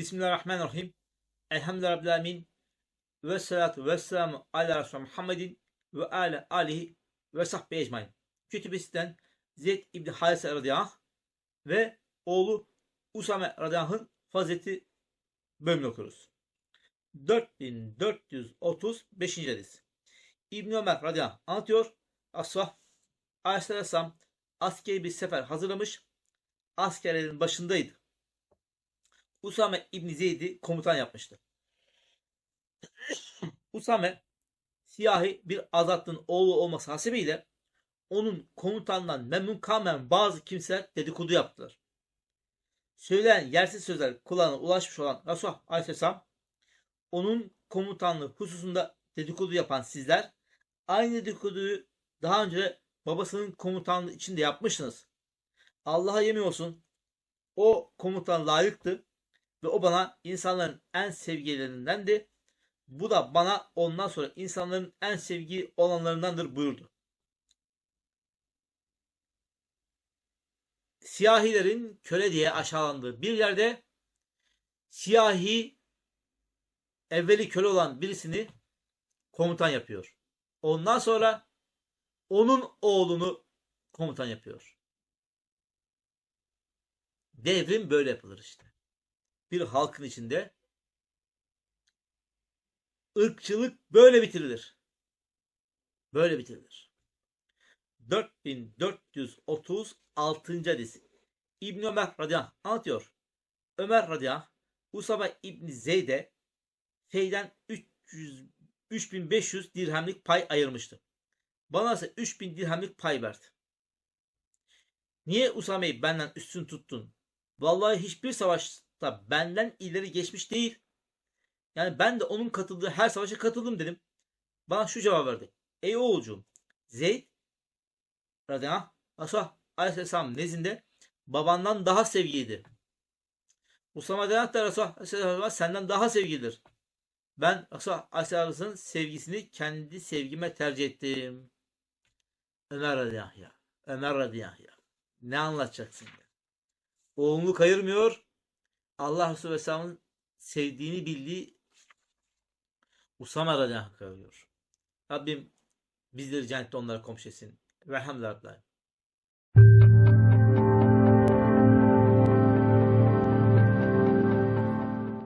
Bismillahirrahmanirrahim. Elhamdülillahi Rabbil Alemin. Ve salatu ve selamu ala Resulü Muhammedin ve ala alihi ve sahbihi ecmain. Kütübesinden Zeyd İbni Harise radıyallahu ve oğlu Usame radıyallahu fazileti bölümünü okuyoruz. 4435. hadis. İbn Ömer radıyallahu anlatıyor. Asfah Aleyhisselam askeri bir sefer hazırlamış. Askerlerin başındaydı. Usame İbni Zeyd'i komutan yapmıştı. Usame siyahi bir azattın oğlu olması hasebiyle onun komutanından memnun kalmayan bazı kimseler dedikodu yaptılar. Söyleyen yersiz sözler kulağına ulaşmış olan Resulullah Aleyhisselam onun komutanlığı hususunda dedikodu yapan sizler aynı dedikoduyu daha önce babasının komutanlığı içinde yapmışsınız. Allah'a yemin olsun o komutan layıktı ve o bana insanların en sevgililerindendi. Bu da bana ondan sonra insanların en sevgi olanlarındandır buyurdu. Siyahilerin köle diye aşağılandığı bir yerde siyahi evveli köle olan birisini komutan yapıyor. Ondan sonra onun oğlunu komutan yapıyor. Devrim böyle yapılır işte. Bir halkın içinde ırkçılık böyle bitirilir. Böyle bitirilir. 4436. hadis. İbn Ömer radıyallahu anlatıyor. Ömer radıyallahu Usama İbni Zeyd'e feyden 300 3500 dirhemlik pay ayırmıştı. Bana ise 3000 dirhemlik pay verdi. Niye Usame'yi benden üstün tuttun? Vallahi hiçbir savaşta benden ileri geçmiş değil. Yani ben de onun katıldığı her savaşa katıldım dedim. Bana şu cevap verdi. Ey oğulcuğum Zeyd radıyallahu anh aleyhisselam nezdinde babandan daha sevgiydi. Usama radıyallahu da Resulullah senden daha sevgilidir. Ben Resulullah aleyhisselamın sevgisini kendi sevgime tercih ettim. Ömer radıyallahu. Ömer radıyallahu. Ne anlatacaksın ya? Oğlunu kayırmıyor. Allah Resulü Vesselam'ın sevdiğini bildiği Usama radıyallahu anh kayırıyor. Rabbim bizleri cennette onlara komşu etsin. Velhamdülillah.